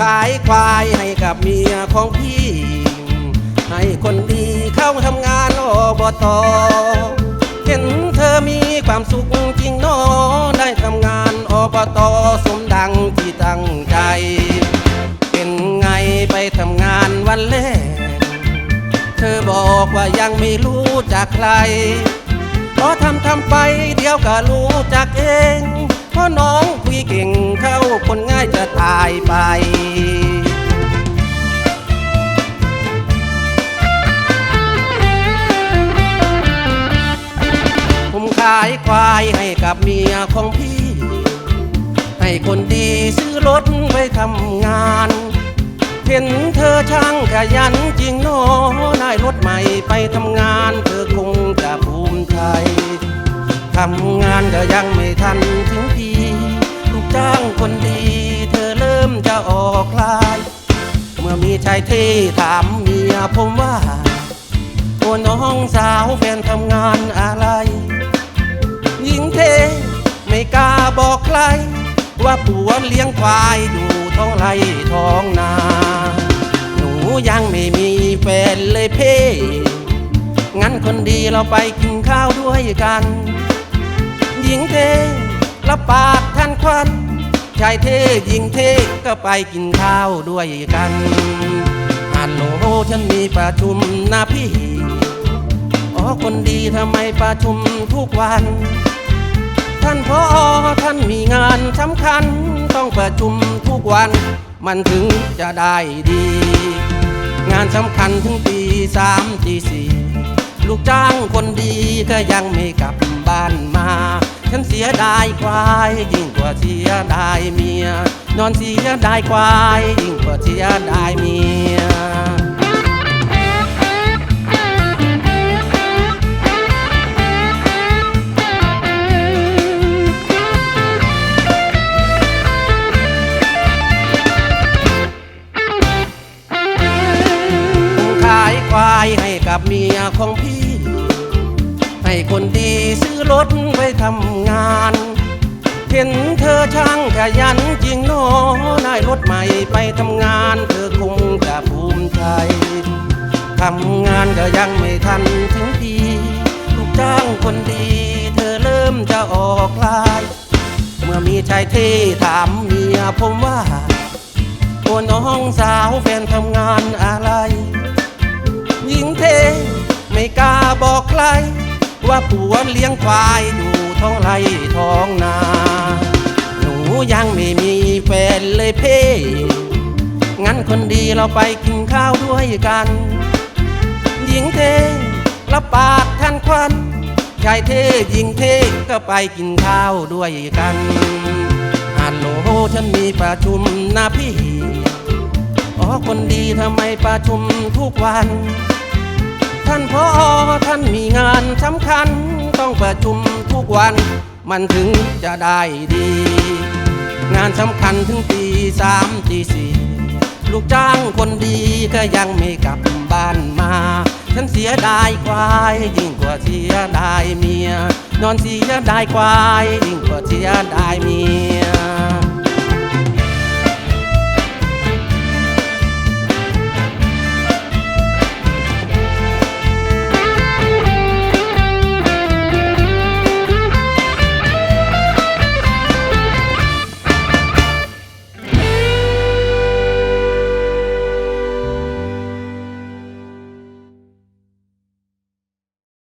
ขายควายให้กับเมียของพี่ ให้คนดีเข้าทำงานอบตเห็นเธอมีความสุขจริงนอได้ทำงานอบตสมดังที่ตั้งใจ เป็นไงไปทำงานวันแรก เธอบอกว่ายังไม่รู้จักใครพอทำทำไปเดี๋ยวก็รู้จักเองเพราะน้อง คุยเก่งเข้าคนง่ายจะตายไปผมขายควายให้กับเมียของพี่ ให้คนดีซื้อรถไปทำงาน เห็นเธอช่างขยันจริงเนอได้รถใหม่ไปทำงาน เธอคงจะภูมิใจทำงานก็ยังไม่ทัน ออกลาย เมื่อมีชายเที่ถามเมียผมว่าโอ้น้องสาวแฟนทำงานอะไร หญิงเทไม่กล้าบอกใคร ว่าผัวเลี้ยงควายอยู่ท้องไรท้องนา หนูยังไม่มีแฟนเลยเพ่งั้นคนดีเราไปกินข้าวด้วยกัน หญิงเทรับปากท่านควัน ชายเทหญิงเทก็ไปกินข้าวด้วยกันฮัลโหลฉันมีประชุมนะพี่ อ๋อคนดีทำไมประชุมทุกวัน ท่านพอท่านมีงานสำคัญ ต้องประชุมทุกวัน มันถึงจะได้ดี งานสำคัญถึงตีสามตีสี่ลูกจ้างคนดีก็ยังไม่กลับบ้านมา ฉันเสียดายควายยิ่งกว่าเสียดายเมีย นอนเสียดายควายยิ่งกว่าเสียดายเมียขายควายให้กับเมียของพี่ ให้คนดีซื้อรถไปทำงาน เห็นเธอช่างขยันจริงเนอได้รถใหม่ไปทำงาน เธอคงจะภูมิใจทำงานก็ยังไม่ทันถึงทีลูกจ้างคนดี เธอเริ่มจะออกลาย เมื่อมีชายเที่ถามเมียผมว่าโอ้น้องสาวแฟนทำงานอะไร หญิงเทไม่กล้าบอกใคร ว่าผัวเลี้ยงควายอยู่ท้องไร่ท้องนา หนูยังไม่มีแฟนเลยเพ่ งั้นคนดีเราไปกินข้าวด้วยกัน หญิงเทรับปากท่านควันชายเทหญิงเทก็ไปกินข้าวด้วยกันฮัลโหลฉันมีประชุมนะพี่ อ๋อคนดีทำไมประชุมทุกวัน ท่านพอท่านมีงานสำคัญ ต้องประชุมทุกวันมันถึงจะได้ดี งานสำคัญถึงตีสามตีสี่ลูกจ้างคนดีก็ยังไม่กลับบ้านมา ฉันเสียดายควายยิ่งกว่าเสียดายเมีย นอนเสียดายควายยิ่งกว่าเสียดายเมีย